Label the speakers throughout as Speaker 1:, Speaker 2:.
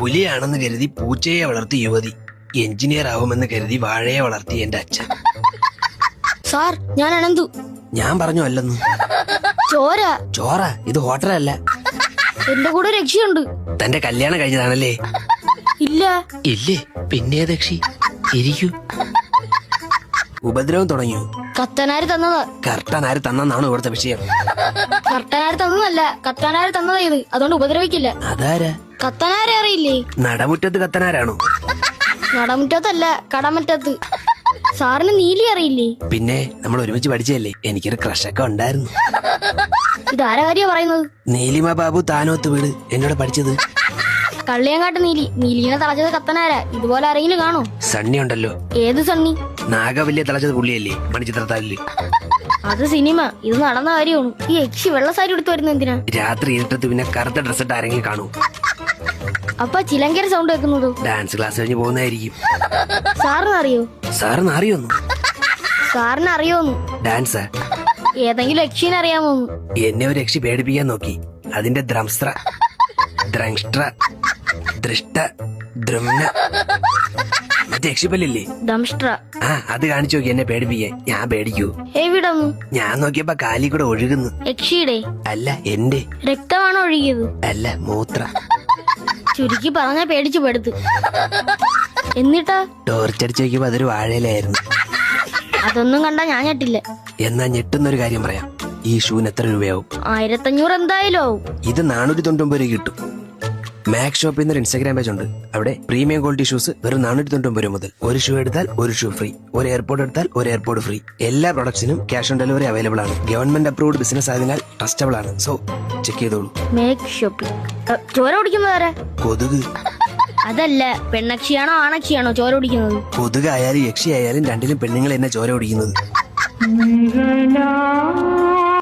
Speaker 1: പുലിയാണെന്ന് കരുതി പൂച്ചയെ വളർത്തി യുവതി. എഞ്ചിനീയർ ആവുമെന്ന് കരുതി വാഴയെ വളർത്തി എന്റെ അച്ഛൻ.
Speaker 2: സാർ ഞാൻ അനന്തു.
Speaker 1: ഞാൻ പറഞ്ഞു അല്ലെന്ന്.
Speaker 2: ചോര.
Speaker 1: ചോറ? ഇത് ഹോട്ടലല്ല
Speaker 2: എന്റെ കൂടെ രക്ഷയുണ്ട്.
Speaker 1: തന്റെ കല്യാണം കഴിഞ്ഞതാണല്ലേ?
Speaker 2: ഇല്ല.
Speaker 1: ഇല്ലേ? പിന്നെ ദക്ഷി. ഇരിക്കൂ ഉപദ്രവം തുടങ്ങിയോ?
Speaker 2: കത്തനാര് തന്നത്.
Speaker 1: കർട്ടനാര് തന്നാണ് ഇവിടുത്തെ വിഷയം.
Speaker 2: കർട്ടനാര് തന്നതല്ല കത്തനാര് തന്നതാ ഇത് അതുകൊണ്ട് ഉപദ്രവിക്കില്ല.
Speaker 1: അതാരാ?
Speaker 2: കത്തനാരെ അറിയില്ലേ?
Speaker 1: നടമുറ്റത്ത് കത്തനാരാണോ
Speaker 2: നടമുറ്റത്തല്ല കടമുറ്റത്ത്. സാറിന് നീലി അറിയില്ലേ?
Speaker 1: പിന്നെ നമ്മൾ ഒരുമിച്ച് പഠിച്ചതല്ലേ? എനിക്കൊരു ക്രഷൊക്കെ ഉണ്ടായിരുന്നു.
Speaker 2: ഇതാരാ കാര്യ പറയുന്നത്?
Speaker 1: നീലിമ ബാബു താനോത്ത് വീട്. എന്നോട് പഠിച്ചത്?
Speaker 2: കള്ളിയങ്കാട്ട് നീലി. നീലിനെ തളച്ചത് കത്തനാരാ ഇതുപോലെ ആരെങ്കിലും കാണോ.
Speaker 1: സണ്ണി ഉണ്ടല്ലോ.
Speaker 2: ഏത് സണ്ണി?
Speaker 1: നാഗവല്യ തളച്ചത് പുള്ളിയല്ലേ? മണിച്ചിത്രത്താലിൽ
Speaker 2: അത് സിനിമ. ഇത് നടന്ന കാര്യമാണ്. ഈ യക്ഷി വെള്ള സാരി എടുത്തു വരുന്ന എന്തിനാ?
Speaker 1: രാത്രി ഇരുട്ടത്ത് പിന്നെ കറുത്ത ഡ്രസ് ഇട്ട് ആരെങ്കിലും കാണൂ
Speaker 2: അപ്പൊ ചിലങ്കര സൗണ്ട് വെക്കുന്നത്
Speaker 1: ഡാൻസ് ക്ലാസ് കഴിഞ്ഞ് പോകുന്നതായിരിക്കും.
Speaker 2: സാറിന് അറിയോ?
Speaker 1: സാറിന് അറിയൊന്നു?
Speaker 2: സാറിന് അറിയോന്ന്?
Speaker 1: ഡാൻസാ
Speaker 2: ഏതെങ്കിലും യക്ഷീനെ അറിയാമോ?
Speaker 1: എന്നെ ഒരു യക്ഷി പേടിപ്പിക്കാൻ നോക്കി. അതിന്റെ ദ്രംസ്ത്ര ദ്രംഷ്ട്ര ദൃഷ്ട ദ്രംന മറ്റേ ആ അത് കാണിച്ചു നോക്കി എന്നെ പേടിപ്പിക്കേ ഞാൻ പേടിക്കൂ.
Speaker 2: എവിടം
Speaker 1: ഞാൻ നോക്കിയപ്പോ കാലി കൂടെ ഒഴുകുന്നു.
Speaker 2: യക്ഷിയുടെ?
Speaker 1: അല്ല എന്റെ.
Speaker 2: രക്തമാണ് ഒഴുകിയത്?
Speaker 1: അല്ല മൂത്ര.
Speaker 2: ചുരുക്കി പറഞ്ഞ പേടിച്ചു പെടുത്തു. എന്നിട്ടാ?
Speaker 1: ടോർച്ചടിച്ചു നോക്കിയപ്പോ അതൊരു വാഴയിലായിരുന്നു.
Speaker 2: അതൊന്നും കണ്ടാ ഞാൻ ഞെട്ടില്ല.
Speaker 1: എന്നാ ഞെട്ടുന്നൊരു കാര്യം പറയാം. ഈ ഷൂന് എത്ര രൂപയാവും?
Speaker 2: ആയിരത്തഞ്ഞൂറ് എന്തായാലും ആവും.
Speaker 1: ഇത് നാനൂറ്റി തൊണ്ണൂറ്റി രൂപ കിട്ടും. മാക് ഷോപ്പ് എന്നൊരു ഇൻസ്റ്റാഗ്രാം പേജ് ഉണ്ട്. അവിടെ പ്രീമിയം ക്വാളിറ്റി ഷൂസ് വെറും നാനൂറ്റി തൊണ്ണൂറ്റി മുതൽ ഒരു ഷൂ എടുത്താൽ ഒരു ഷൂ ഫ്രീ ഒരു എയർപോർട്ട് എടുത്താൽ ഒരു എയർപോർട്ട് ഫ്രീ എല്ലാ പ്രൊഡക്ട്സിനും ക്യാഷ് ഓൺ ഡെലിവറി അവൈലബിൾ ആണ്. ഗവൺമെന്റ് അപ്രൂവ്ഡ് ബിസിനസ് ആയതിനാൽ ട്രസ്റ്റബിൾ ആണ്. സോ ചെക്ക് ചെയ്തോളൂ.
Speaker 2: ചോര
Speaker 1: കൊതുക്.
Speaker 2: അതല്ല പെണ്ണക്ഷിയാണോ ആണക്ഷിയാണോ ചോര കുടിക്കുന്നത്?
Speaker 1: കൊതുക് ആയാലും യക്ഷി ആയാലും രണ്ടിലും പെണ്ണുങ്ങൾ എന്നെ ചോര കുടിക്കുന്നത്?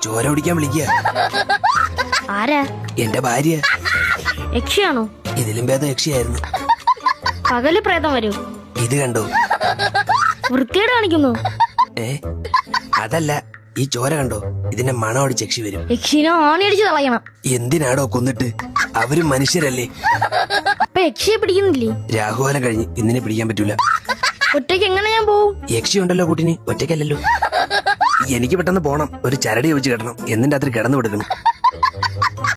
Speaker 1: ചോര ഓടിക്കാൻ വിളിക്കുക.
Speaker 2: ആരാ?
Speaker 1: എന്റെ ഭാര്യ.
Speaker 2: യക്ഷിയാണോ?
Speaker 1: ഇതിലും ഭേദം യക്ഷിയായിരുന്നു.
Speaker 2: പകൽ പ്രേതം വരൂ.
Speaker 1: ഇത് കണ്ടു.
Speaker 2: വൃത്തിയുടെ കാണിക്കുന്നു.
Speaker 1: ഏ അതല്ല ഈ ചോര കണ്ടോ? ഇതിന്റെ മണം അടിച്ച് യക്ഷി വരും.
Speaker 2: യക്ഷിനെ ഓണിയടിച്ച് കളയണം
Speaker 1: എന്തിനാടോ കൊന്നിട്ട്? അവരും മനുഷ്യരല്ലേ?
Speaker 2: അപ്പൊ യക്ഷിയെ പിടിക്കുന്നില്ലേ?
Speaker 1: രാഹുകാലം കഴിഞ്ഞ് ഇന്നിനെ പിടിക്കാൻ പറ്റൂല?
Speaker 2: ഒറ്റയ്ക്ക് എങ്ങനെ ഞാൻ പോവും?
Speaker 1: യക്ഷി ഉണ്ടല്ലോ കൂട്ടിന് ഒറ്റയ്ക്കല്ലല്ലോ. എനിക്ക് പെട്ടെന്ന് പോണം ഒരു ചരടി വെച്ച് കിടണം എന്നിന്റെ അത്ര കിടന്നു കൊടുക്കണം